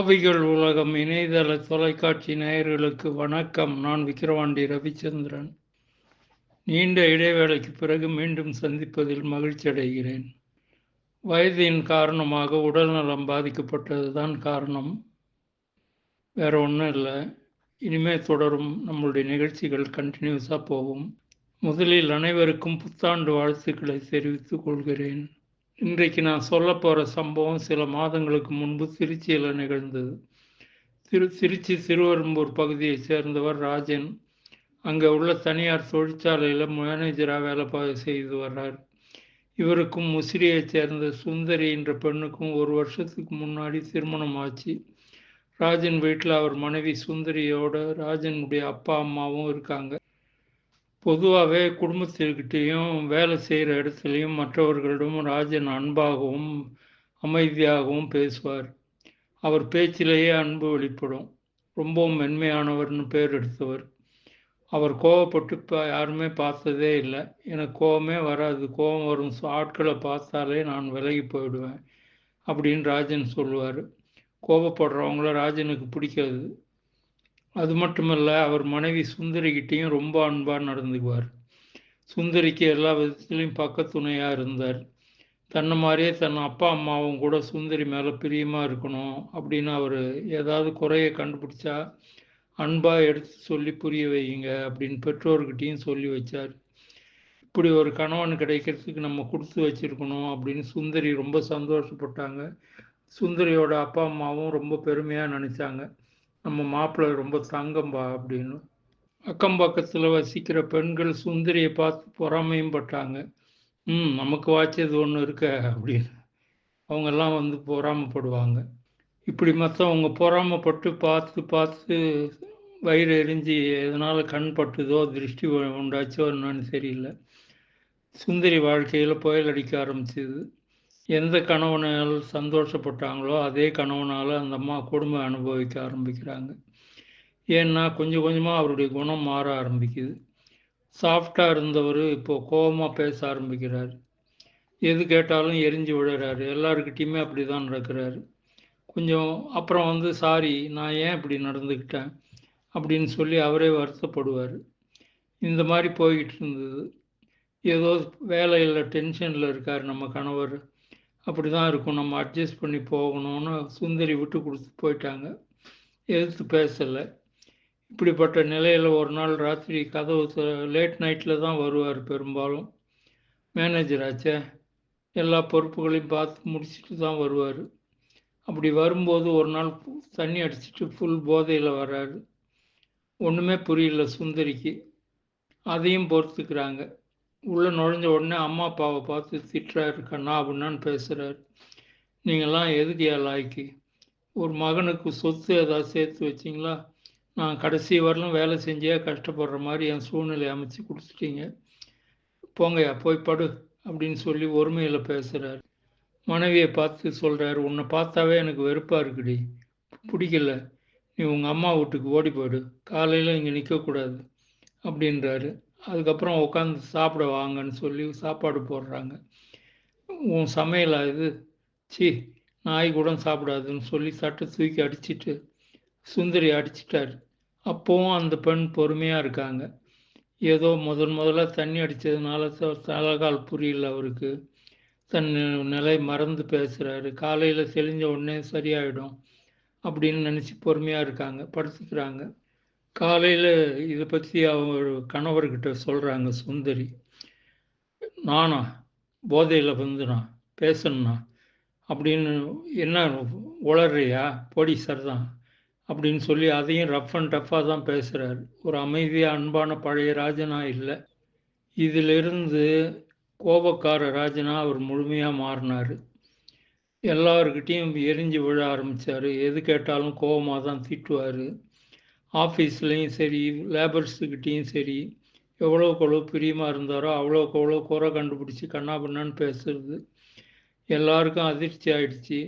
ஆவிகள் உலகம் இணையதள தொலைக்காட்சி நேயர்களுக்கு வணக்கம். நான் விக்கிரவாண்டி ரவிச்சந்திரன். நீண்ட இடைவேளைக்கு பிறகு மீண்டும் சந்திப்பதில் மகிழ்ச்சி அடைகிறேன். வயதின் காரணமாக உடல்நலம் பாதிக்கப்பட்டது தான் காரணம். வேற ஒன்றும் இல்லை. இனிமே தொடரும் நம்மளுடைய நிகழ்ச்சிகள் கண்டினியூஸாக போகும். முதலில் அனைவருக்கும் புத்தாண்டு வாழ்த்துக்களை தெரிவித்துக் கொள்கிறேன். இன்றைக்கு நான் சொல்ல போகிற சம்பவம் சில மாதங்களுக்கு முன்பு திருச்சியில் நிகழ்ந்தது. திரு திருச்சி திருவெரும்பூர் பகுதியை சேர்ந்தவர் ராஜன். அங்கே உள்ள தனியார் தொழிற்சாலையில் மேனேஜராக வேலை செய்து வர்றார். இவருக்கும் முசிறியைச் சேர்ந்த சுந்தரி என்ற பெண்ணுக்கும் ஒரு வருஷத்துக்கு முன்னாடி திருமணம் ஆச்சு. ராஜன் வீட்டில் அவர் மனைவி சுந்தரியோட ராஜனுடைய அப்பா அம்மாவும் இருக்காங்க. பொதுவாகவே குடும்பத்திற்கிட்டேயும் வேலை செய்கிற இடத்துலையும் மற்றவர்களிடமும் ராஜன் அன்பாகவும் அமைதியாகவும் பேசுவார். அவர் பேச்சிலேயே அன்பு வெளிப்படும். ரொம்பவும் மென்மையானவர்னு பேர் எடுத்தவர். அவர் கோவப்பட்டு இப்போ யாருமே பார்த்ததே இல்லை. எனக்கு கோவமே வராது. கோவம் வரும். ஆட்களை பார்த்தாலே நான் விலகி போயிடுவேன். அப்படின்னு ராஜன் சொல்லுவார். கோபப்படுறவங்கள ராஜனுக்கு பிடிக்காது. அது மட்டுமல்ல அவர் மனைவி சுந்தரிக்கிட்டேயும் ரொம்ப அன்பாக நடந்துக்குவார். சுந்தரிக்கு எல்லா விதத்துலேயும் பக்கத்துணையாக இருந்தார். தன்னை மாதிரியே தன் அப்பா அம்மாவும் கூட சுந்தரி மேலே பிரியமாக இருக்கணும் அப்படின்னு அவர் ஏதாவது குறைய கண்டுபிடிச்சா அன்பாக எடுத்து சொல்லி புரிய வைங்க அப்படின்னு பெற்றோர்கிட்டையும் சொல்லி வச்சார். இப்படி ஒரு கணவன் கிடைக்கிறதுக்கு நம்ம கொடுத்து வச்சுருக்கணும் அப்படின்னு சுந்தரி ரொம்ப சந்தோஷப்பட்டாங்க. சுந்தரியோட அப்பா அம்மாவும் ரொம்ப பெருமையாக நினச்சாங்க. நம்ம மாப்பிள்ளை ரொம்ப தங்கம்பா அப்படின்னு. அக்கம் பக்கத்தில் வசிக்கிற பெண்கள் சுந்தரியை பார்த்து பொறாமையும் பட்டாங்க. ம் நமக்கு வாய்ச்சது ஒன்று இருக்க அப்படின்னு. அவங்கெல்லாம் வந்து பொறாமப்படுவாங்க. இப்படி மற்றவங்க பொறாமப்பட்டு பார்த்து பார்த்து வயிறு எரிஞ்சு எதனால் கண் பட்டுதோ திருஷ்டி உண்டாச்சோ என்னன்னு தெரியல. சுந்தரி வாழ்க்கையில் புயல் அடிக்க ஆரம்பிச்சது. எந்த கணவனால் சந்தோஷப்பட்டாங்களோ அதே கணவனால் அந்த அம்மா கொடுமை அனுபவிக்க ஆரம்பிக்கிறாங்க. ஏன்னா கொஞ்சம் கொஞ்சமாக அவருடைய குணம் மாற ஆரம்பிக்குது. சாஃப்டாக இருந்தவர் இப்போது கோபமாக பேச ஆரம்பிக்கிறார். எது கேட்டாலும் எரிஞ்சு விடுறாரு எல்லாருக்கிட்டேயுமே அப்படி தான் நடக்கிறாரு. கொஞ்சம் அப்புறம் வந்து சாரி நான் ஏன் இப்படி நடந்துக்கிட்டேன்? அப்படின்னு சொல்லி அவரே வருத்தப்படுவார். இந்த மாதிரி போய்கிட்டு இருந்தது. ஏதோ வேலையில் டென்ஷனில் இருக்கார் நம்ம கணவர். அப்படி தான் இருக்கும். நம்ம அட்ஜஸ்ட் பண்ணி போகணும்னு சுந்தரி விட்டு கொடுத்து போயிட்டாங்க. எதிர்த்து பேசலை. இப்படிப்பட்ட நிலையில் ஒரு நாள் ராத்திரி கதவு லேட் நைட்டில் தான் வருவார் பெரும்பாலும். மேனேஜர் ஆச்சே. எல்லா பொறுப்புகளையும் பார்த்து முடிச்சுட்டு தான் வருவார். அப்படி வரும்போது ஒரு நாள் தண்ணி அடிச்சுட்டு ஃபுல் போதையில் வராரு ஒன்றுமே புரியல சுந்தரிக்கு. அதையும் பொறுத்துக்கிறாங்க. உள்ளே நுழைஞ்ச உடனே அம்மா அப்பாவை பார்த்து திட்டுறாரு கண்ணா அப்படின்னான்னு பேசுகிறாரு நீங்கள்லாம் எதுக்கு லாய்க்கு? ஒரு மகனுக்கு சொத்து ஏதாவது சேர்த்து வச்சிங்களா? நான் கடைசி வரலும் வேலை செஞ்சே கஷ்டப்படுற மாதிரி என் சூழ்நிலை அமைச்சு கொடுத்துட்டீங்க. போங்கய்யா போய் படு அப்படின்னு சொல்லி ஒருமையில் பேசுகிறாரு மனைவியை பார்த்து சொல்கிறாரு உன்னை பார்த்தாவே எனக்கு வெறுப்பாக இருக்குடி. பிடிக்கல. நீ உங்கள் அம்மா வீட்டுக்கு ஓடி போயிடு. காலையில் இங்கே நிற்கக்கூடாது அப்படின்றாரு. அதுக்கப்புறம் உட்காந்து சாப்பிட வாங்கன்னு சொல்லி சாப்பாடு போடுறாங்க. உன் சமையல் இது? சி நாய் கூட சாப்பிடாதுன்னு சொல்லி சட்டை தூக்கி அடிச்சிட்டு சுந்தரி அடிச்சிட்டார். அப்போவும் அந்த பெண் பொறுமையாக இருக்காங்க. ஏதோ முதன் முதல்ல தண்ணி அடித்ததுனால தலகால் புரியல அவருக்கு. தன் நிலை மறந்து பேசுகிறாரு காலையில் தெளிஞ்ச உடனே சரியாயிடும் அப்படின்னு நினச்சி பொறுமையாக இருக்காங்க படுத்துக்கிறாங்க. காலையில் இதை பற்றி அவர் கணவர்கிட்ட சொல்கிறாங்க சுந்தரி. நானா போதையில் வந்து நான் பேசணுண்ணா அப்படின்னு என்ன உளறியா? பொடி சார் தான் அப்படின்னு சொல்லி அதையும் ரஃப் அண்ட் டஃப்பாக தான் பேசுகிறார் ஒரு அமைதியாக அன்பான பழைய ராஜனா இல்லை. இதிலிருந்து கோபக்கார ராஜனா அவர் முழுமையாக மாறினார். எல்லாருக்கிட்டேயும் எரிஞ்சு விழ ஆரம்பித்தார் எது கேட்டாலும் கோபமாக தான் திட்டுவார். ஆஃபீஸ்லேயும் சரி லேபர்ஸுக்கிட்டேயும் சரி எவ்வளோக்கு எவ்வளோ பிரியமாக இருந்தாரோ அவ்வளோக்கு அவ்வளோ குறை கண்டுபிடிச்சி கண்ணா பண்ணான்னு பேசுறது. எல்லாருக்கும் அதிர்ச்சி ஆயிடுச்சு.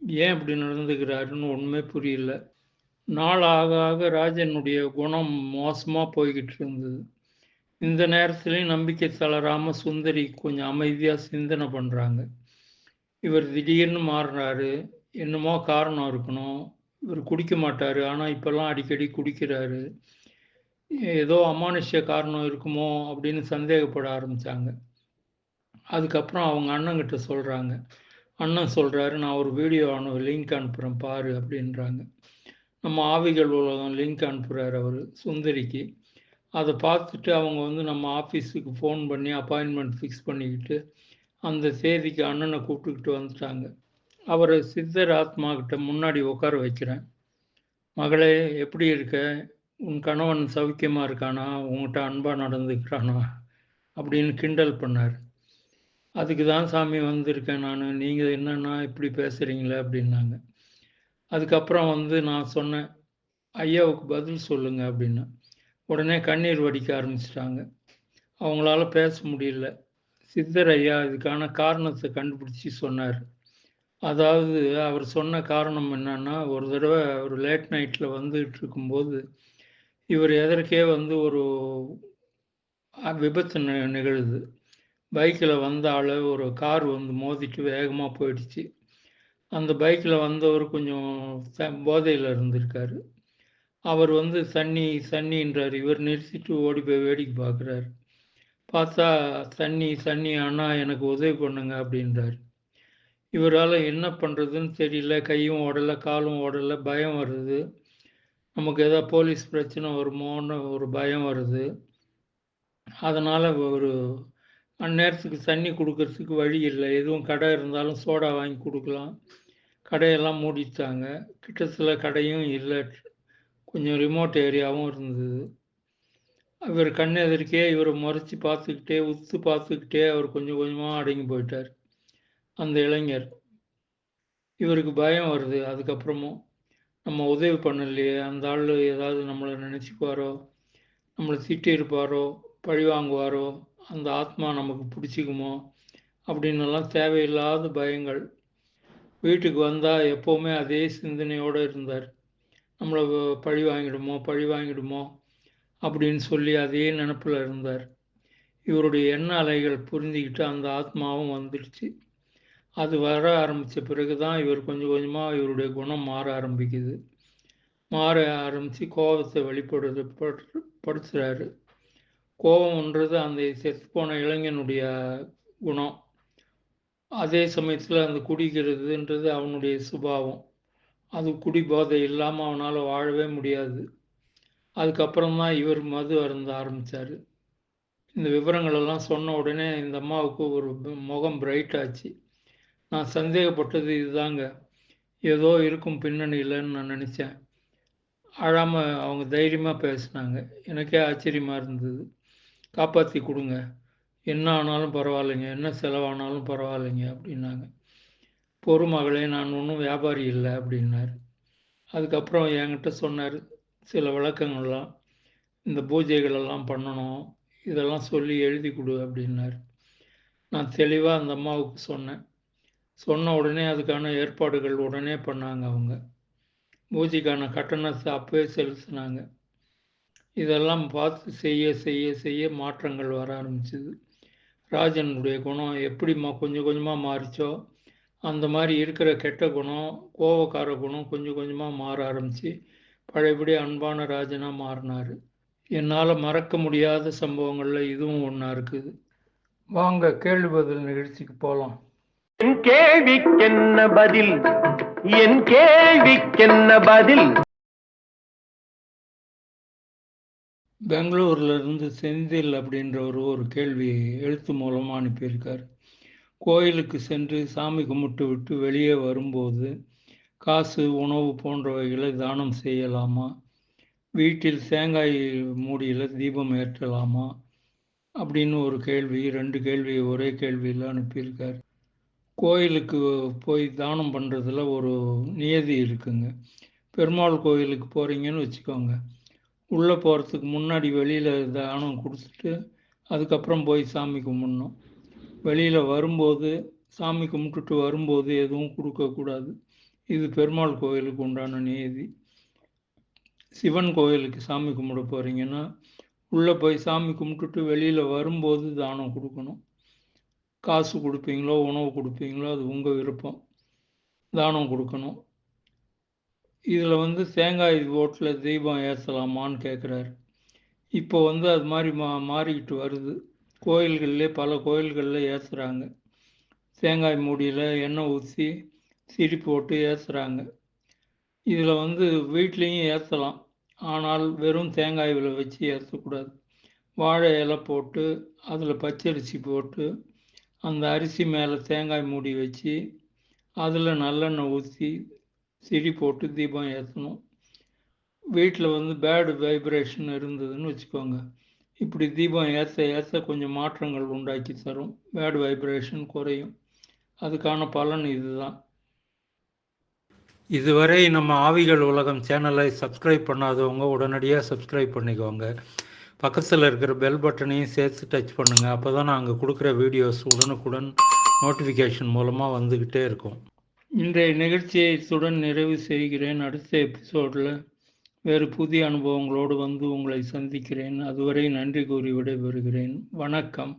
ஏன் இப்படி நடந்துக்கிறாருன்னு ஒன்றுமே புரியல. நாள் ஆக ஆக ராஜனுடைய குணம் மோசமாக போய்கிட்டு இருந்தது. இந்த நேரத்துலையும் நம்பிக்கை தளராமல் சுந்தரி கொஞ்சம் அமைதியாக சிந்தனை பண்ணுறாங்க இவர் திடீர்னு மாறுறாரு. என்னமோ காரணம் இருக்கணும். இவர் குடிக்க மாட்டார். ஆனால் இப்போல்லாம் அடிக்கடி குடிக்கிறாரு. ஏதோ அமானுஷ்ய காரணம் இருக்குமோ அப்படின்னு சந்தேகப்பட ஆரம்பித்தாங்க அதுக்கப்புறம் அவங்க அண்ணங்கிட்ட சொல்கிறாங்க அண்ணன் சொல்கிறாரு நான் ஒரு வீடியோ அனு லிங்க் அனுப்புகிறேன் பாரு அப்படின்றாங்க. நம்ம ஆவிகள் உலகம் லிங்க் அனுப்புகிறார் அவர் சுந்தரிக்கு. அதை பார்த்துட்டு அவங்க வந்து நம்ம ஆஃபீஸுக்கு ஃபோன் பண்ணி அப்பாயின்மெண்ட் ஃபிக்ஸ் பண்ணிக்கிட்டு அந்த தேதிக்கு அண்ணனை கூப்பிட்டுக்கிட்டு வந்துட்டாங்க. அவரை சித்தர் ஆத்மா கிட்ட முன்னாடி உட்கார வைக்கிறேன். மகளே எப்படி இருக்க? உன் கணவன் சௌக்கியமாக இருக்கானா? உங்கள்கிட்ட அன்பாக நடந்துக்கிறானா? அப்படின்னு கிண்டல் பண்ணார். அதுக்கு தான் சாமி வந்திருக்கேன் நான். நீங்கள் என்னன்னா இப்படி பேசுகிறீங்களே அப்படின்னாங்க. அதுக்கப்புறம் வந்து நான் சொன்னேன் ஐயாவுக்கு பதில் சொல்லுங்க அப்படின்னு. உடனே கண்ணீர் வடிக்க ஆரம்பிச்சிட்டாங்க. அவங்களால பேச முடியல. சித்தர் ஐயா இதுக்கான காரணத்தை கண்டுபிடிச்சி சொன்னார். அதாவது அவர் சொன்ன காரணம் என்னன்னா ஒரு தடவை ஒரு லேட் நைட்டில் வந்துட்டு இருக்கும்போது இவர் எதற்கே வந்து ஒரு விபத்து நிகழுது. பைக்கில் வந்த ஆள் ஒரு கார் வந்து மோதிட்டு வேகமாக போயிடுச்சு. அந்த பைக்கில் வந்தவர் கொஞ்சம் போதையில் இருந்திருக்காரு. அவர் வந்து தண்ணி தண்ணின்றார் இவர் நிறுத்திட்டு ஓடி போய் வேடிக்கை பார்க்குறாரு. பார்த்தா தண்ணி தண்ணி அண்ணா எனக்கு உதவி பண்ணுங்க அப்படின்றாரு. இவரால் என்ன பண்ணுறதுன்னு தெரியல. கையும் ஓடலை காலும் ஓடலை பயம் வருது. நமக்கு ஏதாவது போலீஸ் பிரச்சனை வருமோன்னு ஒரு பயம் வருது. அதனால் ஒரு அந்நேரத்துக்கு தண்ணி கொடுக்கறதுக்கு வழி இல்லை. எதுவும் கடை இருந்தாலும் சோடா வாங்கி கொடுக்கலாம். கடையெல்லாம் மூடிட்டாங்க. கிட்டத்தில் கடையும் இல்லை. கொஞ்சம் ரிமோட் ஏரியாவும் இருந்தது. இவர் கண் எதிர்க்கே இவரை முறைச்சி பார்த்துக்கிட்டே உத்து பார்த்துக்கிட்டே அவர் கொஞ்சம் கொஞ்சமாக அடங்கி போயிட்டார். அந்த இளைஞர். இவருக்கு பயம் வருது. அதுக்கப்புறமும் நம்ம உதவி பண்ணலையே. அந்த ஆள் ஏதாவது நம்மளை நினச்சிக்குவாரோ? நம்மளை திட்டிருப்பாரோ பழி வாங்குவாரோ? அந்த ஆத்மா நமக்கு பிடிச்சிக்குமோ? அப்படின்னெல்லாம் தேவையில்லாத பயங்கள். வீட்டுக்கு வந்தால் எப்போவுமே அதே சிந்தனையோடு இருந்தார். நம்மளை பழி வாங்கிடுமோ? பழி வாங்கிடுமோ? அப்படின்னு சொல்லி அதே நினப்பில் இருந்தார். இவருடைய எண்ண அலைகள் புரிஞ்சுக்கிட்டு அந்த ஆத்மாவும் வந்துடுச்சு. அது வர ஆரம்பித்த பிறகு தான் இவர் கொஞ்சம் கொஞ்சமாக இவருடைய குணம் மாற ஆரம்பிக்குது. மாற ஆரம்பித்து கோபத்தை வெளிப்படுது படுத்துறாரு. கோபம்ன்றது அந்த செத்து போன இளைஞனுடைய குணம். அதே சமயத்தில் அந்த குடிக்கிறதுன்றது அவனுடைய சுபாவம். அது குடி போதை இல்லாமல் அவனால் வாழவே முடியாது. அதுக்கப்புறம் தான் இவர் மது அருந்த ஆரம்பித்தார் இந்த விவரங்களெல்லாம் சொன்ன உடனே இந்த அம்மாவுக்கு ஒரு முகம் பிரைட் ஆச்சு. நான் சந்தேகப்பட்டது இதுதாங்க. ஏதோ இருக்கும் பின்னணியில்னு நான் நினச்சேன். அழாமல் அவங்க தைரியமாக பேசினாங்க. எனக்கே ஆச்சரியமாக இருந்தது. காப்பாற்றி கொடுங்க. என்ன ஆனாலும் பரவாயில்லைங்க. என்ன செலவானாலும் பரவாயில்லைங்க அப்படின்னாங்க. பொறுமகளே நான் ஒன்றும் வியாபாரி இல்லை அப்படின்னார். அதுக்கப்புறம் என்கிட்ட சொன்னார். சில விளக்கங்கள்லாம் இந்த பூஜைகளெல்லாம் பண்ணணும். இதெல்லாம் சொல்லி எழுதி கொடு அப்படின்னார். நான் தெளிவாக அந்த அம்மாவுக்கு சொன்னேன். சொன்ன உடனே அதுக்கான ஏற்பாடுகள் உடனே பண்ணாங்க அவங்க. பூஜைக்கான கட்டணத்தை அப்பவே செலுத்தினாங்க. இதெல்லாம் பார்த்து செய்ய செய்ய செய்ய மாற்றங்கள் வர ஆரம்பிச்சுது. ராஜனுடைய குணம் எப்படிமா கொஞ்சம் கொஞ்சமாக மாறிச்சோ அந்த மாதிரி இருக்கிற கெட்ட குணம் கோபக்கார குணம் கொஞ்சம் கொஞ்சமாக மாற ஆரம்பித்து பழையபடி அன்பான ராஜனாக மாறினார். என்னால் மறக்க முடியாத சம்பவங்களில் இதுவும் ஒன்றா இருக்குது. வாங்க கேள்வி பதில் நிகழ்ச்சிக்கு போகலாம் என் கேள்விக்கென்ன பதில்? என் கேள்விக்கென்ன பதில்? பெங்களூர்ல இருந்து செந்தில் அப்படின்றவர் ஒரு கேள்வி எழுத்து மூலமாக அனுப்பியிருக்கார். கோயிலுக்கு சென்று சாமி கும்பிட்டு விட்டு வெளியே வரும்போது காசு உணவு போன்றவைகளை தானம் செய்யலாமா? வீட்டில் தேங்காய் மூடியில் தீபம் ஏற்றலாமா? அப்படின்னு ஒரு கேள்வி ரெண்டு கேள்வி ஒரே கேள்வியில் அனுப்பியிருக்கார். கோயிலுக்கு போய் தானம் பண்ணுறதுல ஒரு நியதி இருக்குங்க. பெருமாள் கோயிலுக்கு போகிறீங்கன்னு வச்சுக்கோங்க. உள்ளே போகிறதுக்கு முன்னாடி வெளியில் தானம் கொடுத்துட்டு அதுக்கப்புறம் போய் சாமி கும்பிடணும். வெளியில் வரும்போது சாமி கும்பிட்டுட்டு வரும்போது எதுவும் கொடுக்கக்கூடாது இது பெருமாள் கோயிலுக்கு உண்டான நியதி. சிவன் கோயிலுக்கு சாமி கும்பிட போகிறீங்கன்னா உள்ளே போய் சாமி கும்பிட்டுட்டு வெளியில் வரும்போது தானம் கொடுக்கணும். காசு கொடுப்பீங்களோ உணவு கொடுப்பீங்களோ அது உங்கள் விருப்பம். தானம் கொடுக்கணும். இதில் வந்து தேங்காய் ஓட்டில் தீபம் ஏற்றலாமான்னு கேட்குறாரு இப்போ வந்து அது மாதிரி மா மாறிக்கிட்டு வருது. கோயில்கள்லே பல கோயில்களில் ஏற்றுறாங்க தேங்காய் மூடியில் எண்ணெய் ஊற்றி சிரி போட்டு ஏற்றுறாங்க இதில் வந்து வீட்லேயும் ஏற்றலாம் ஆனால் வெறும் தேங்காய்களை வச்சு ஏற்றக்கூடாது வாழை இலை போட்டு அதில் பச்சரிசி போட்டு அந்த அரிசி மேலே தேங்காய் மூடி வச்சு அதில் நல்லெண்ணெய் ஊற்றி சிடி போட்டு தீபம் ஏற்றணும் வீட்டில் வந்து பேடு வைப்ரேஷன் இருந்ததுன்னு வச்சுக்கோங்க. இப்படி தீபம் ஏற்ற ஏற்ற கொஞ்சம் மாற்றங்கள் உண்டாக்கி தரும். பேடு வைப்ரேஷன் குறையும். அதுக்கான பலன் இதுதான். இதுவரை நம்ம ஆவிகள் உலகம் சேனலை சப்ஸ்கிரைப் பண்ணாதவங்க உடனடியாக சப்ஸ்கிரைப் பண்ணிக்கோங்க. பக்கத்தில் இருக்கிற பெல் பட்டனையும் சேர்த்து டச் பண்ணுங்கள் அப்போ தான் நாங்கள் கொடுக்குற வீடியோஸ் உடனுக்குடன் நோட்டிஃபிகேஷன் மூலமாக வந்துக்கிட்டே இருக்கும். இன்றைய நிகழ்ச்சியை இத்துடன் நிறைவு செய்கிறேன். அடுத்த எபிசோடில் வேறு புதிய அனுபவங்களோடு வந்து உங்களை சந்திக்கிறேன். அதுவரை நன்றி கூறி விடைபெறுகிறேன். வணக்கம்.